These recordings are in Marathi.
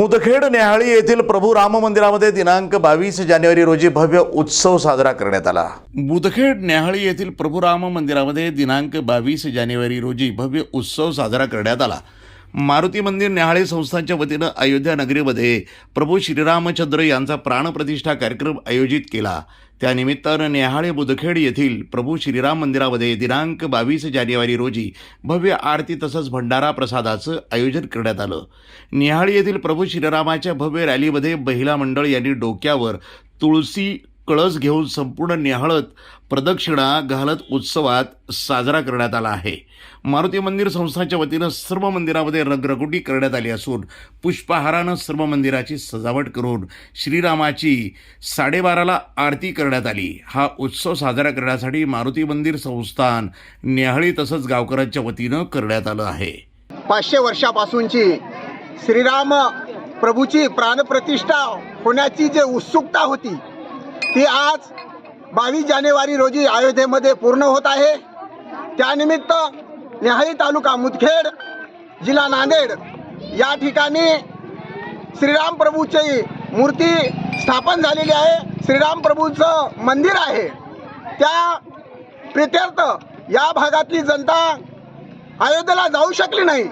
मुदखेड न्याहाळी येथील प्रभू राम मंदिरामध्ये दिनांक बावीस जानेवारी रोजी भव्य उत्सव साजरा करण्यात आला. मुदखेड न्याहाळी येथील प्रभू राम मंदिरामध्ये दिनांक बावीस जानेवारी रोजी भव्य उत्सव साजरा करण्यात आला. मारुती मंदिर न्याहाळी संस्थांच्या वतीनं अयोध्या नगरीमध्ये प्रभू श्रीरामचंद्र यांचा प्राणप्रतिष्ठा कार्यक्रम आयोजित केला. त्यानिमित्तानं नेहाळे बुदखेड येथील प्रभू श्रीराम मंदिरामध्ये दिनांक बावीस जानेवारी रोजी भव्य आरती तसंच भंडारा प्रसादाचं आयोजन करण्यात आलं. नेहाळी येथील प्रभू श्रीरामाच्या भव्य रॅलीमध्ये महिला मंडळ यांनी डोक्यावर तुळशी कळस घेऊन संपूर्ण निहाळत प्रदक्षिणा घालत उत्सवात साजरा करण्यात आला आहे. मारुती मंदिर संस्थांच्या वतीनं सर्व मंदिरामध्ये रगरगुटी करण्यात आली असून पुष्पहारानं सर्व मंदिराची सजावट करून श्रीरामाची साडेबाराला आरती करण्यात आली. हा उत्सव साजरा करण्यासाठी मारुती मंदिर संस्थान न्याहाळी तसंच गावकऱ्यांच्या वतीनं करण्यात आलं आहे. पाचशे वर्षापासूनची श्रीराम प्रभूची प्राणप्रतिष्ठा होण्याची जे उत्सुकता होती ती आज बावीस जानेवारी रोजी अयोध्येमध्ये पूर्ण होत आहे. त्यानिमित्त न्याहाळी तालुका मुदखेड जिल्हा नांदेड या ठिकाणी श्रीराम प्रभूची मूर्ती स्थापन झालेली आहे. श्रीराम प्रभूचं मंदिर आहे. त्या प्रित्यर्थ या भागातली जनता अयोध्येला जाऊ शकली नाही.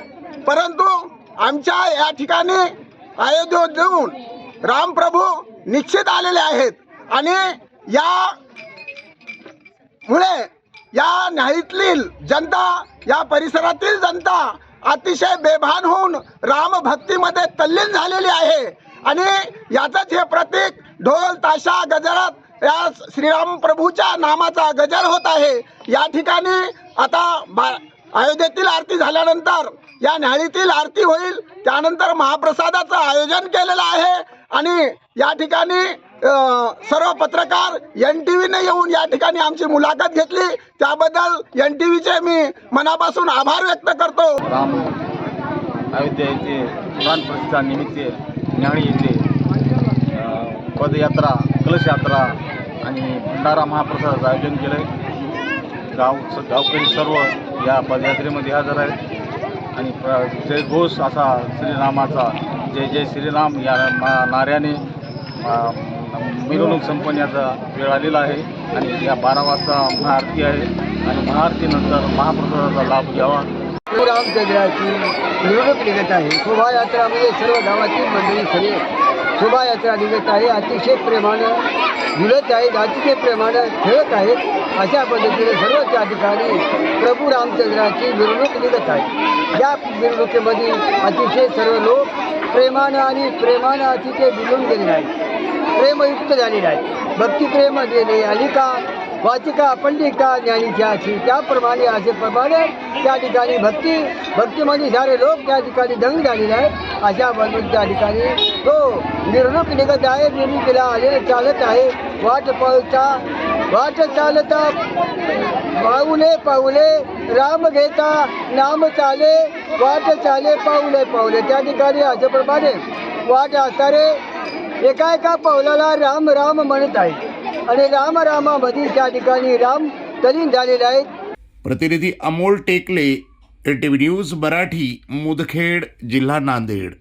परंतु आमच्या या ठिकाणी अयोध्येत जाऊन रामप्रभू निश्चित आलेले आहेत. आणि या मुळे या न्यायीतील जनता या परिसरातील जनता अतिशय बेभान होऊन राम भक्तीमध्ये तल्लीन झालेली आहे. आणि याचंच हे प्रतीक ढोल ताशा गजरात या श्रीराम प्रभूच्या नामाचा गजर होत आहे. या ठिकाणी आता बा अयोध्येतील आरती झाल्यानंतर या न्याळीतील आरती होईल. त्यानंतर महाप्रसादाचं आयोजन केलेलं आहे. आणि या ठिकाणी सर्व पत्रकार एन टी व्हीने येऊन या ठिकाणी आमची मुलाखत घेतली. त्याबद्दल एन टी व्हीचे मी मनापासून आभार व्यक्त करतो. राम अयोध्या येथे प्राणप्रतिष्ठा निमित्त न्याळी येथे पदयात्रा कलशयात्रा आणि भंडारा महाप्रसादाचं आयोजन केलं आहे गाव गावकरी सर्व या पदयात्रेमध्ये हजर आहेत. आणि प्र जयघोष असा श्रीरामाचा जय जय श्रीराम या नाऱ्याने मिरवणूक संपवण्याचा वेळ आलेला आहे. आणि या बारा वाजता महाआरती आहे. आणि महाआरतीनंतर महाप्रसादाचा लाभ घ्यावा. रामचंद्राची मिरवणूक निघत आहे. शोभायात्रामध्ये म्हणजे सर्व गावातील मंडळी सगळे शोभायात्रा निघत आहे. अतिशय प्रेमानं झुलत आहेत अतिशय प्रेमानं खेळत आहेत अशा पद्धतीने सर्व त्या ठिकाणी प्रभू रामचंद्राची मिरवणूक निघत आहे या मिरवणुकीमध्ये अतिशय सर्व लोक प्रेमानं आणि प्रेमानं अतिशय भिलून गेलेले आहेत. प्रेमयुक्त झालेले आहेत भक्तिप्रेम देणे अलिका वाचिका पंडिका ज्ञानीच्याची त्याप्रमाणे असे प्रमाणे त्या ठिकाणी भक्ती भक्तीमध्ये सारे लोक त्या ठिकाणी दंग झालेले आहेत. अशा बरोबर त्या ठिकाणी हो, तो निर्णक निघत आहे मिरवणुकीला आलेले चालत आहे. वाट पावता वाट चालता पाऊले पाऊले राम घेता नाम चाले वाट चाले पाऊले पाऊले त्या ठिकाणी अशाप्रमाणे वाट असणारे एका एका पावलाला राम राम म्हणत आहे आणि राम रामामधील त्या ठिकाणी राम तलीन झालेले आहेत. प्रतिनिधी Amol Tekale ATV T news Marathi Mudkhed जिल्हा नांदेड.